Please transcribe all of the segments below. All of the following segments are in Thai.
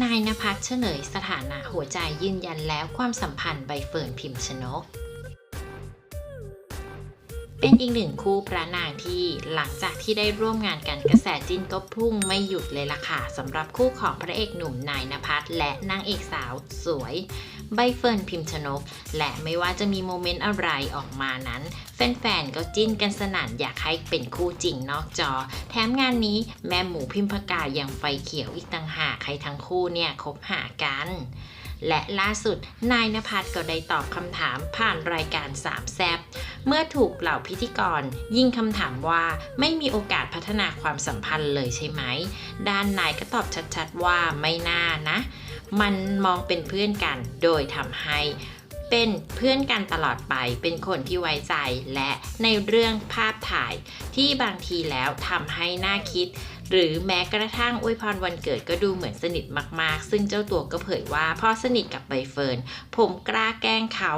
นายนภัสเฉลยสถานะหัวใจยืนยันแล้วความสัมพันธ์ใบเฟิร์นพิมพ์ชนก เป็นอีกหนึ่งคู่พระนางที่หลังจากที่ได้ร่วมงานกันกระแสจิ้นก็พุ่งไม่หยุดเลยล่ะค่ะสำหรับคู่ของพระเอกหนุ่มนายนภัสและนางเอกสาวสวย ใบเฟิร์นพิมพ์ชนก และไม่ว่าจะมีโมเมนต์อะไรออกมานั้น แฟนๆ ก็จิ้นกันสนั่นอยากให้เป็นคู่จริงนอกจอ แถมงานนี้แม่หมูพิมพกาอยังไฟเขียวอีกต่างหากให้ทั้งคู่เนี่ยคบหากันและล่าสุดนายนภัสก็ได้ตอบคำถามผ่านรายการสามแซบเมื่อถูกเหล่าพิธีกร ยิงคำถามว่าไม่มีโอกาสพัฒนาความสัมพันธ์เลยใช่ไหม ด้านนายก็ตอบชัดๆว่าไม่น่านะ มันมองเป็นเพื่อนกัน โดยทำให้เป็นเพื่อนกันตลอดไป เป็นคนที่ไว้ใจ และในเรื่องภาพถ่ายที่บางทีแล้วทำให้น่าคิด หรือแม้กระทั่งอวยพรวันเกิดก็ดูเหมือนสนิทมากๆ ซึ่งเจ้าตัวก็เผยว่าพอสนิทกับใบเฟิร์น ผมกล้าแกล้งเขา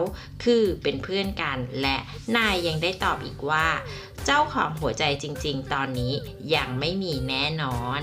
คือเป็นเพื่อนกัน และนายยังได้ตอบอีกว่า เจ้าของหัวใจจริง ๆ ตอนนี้ยังไม่มีแน่นอน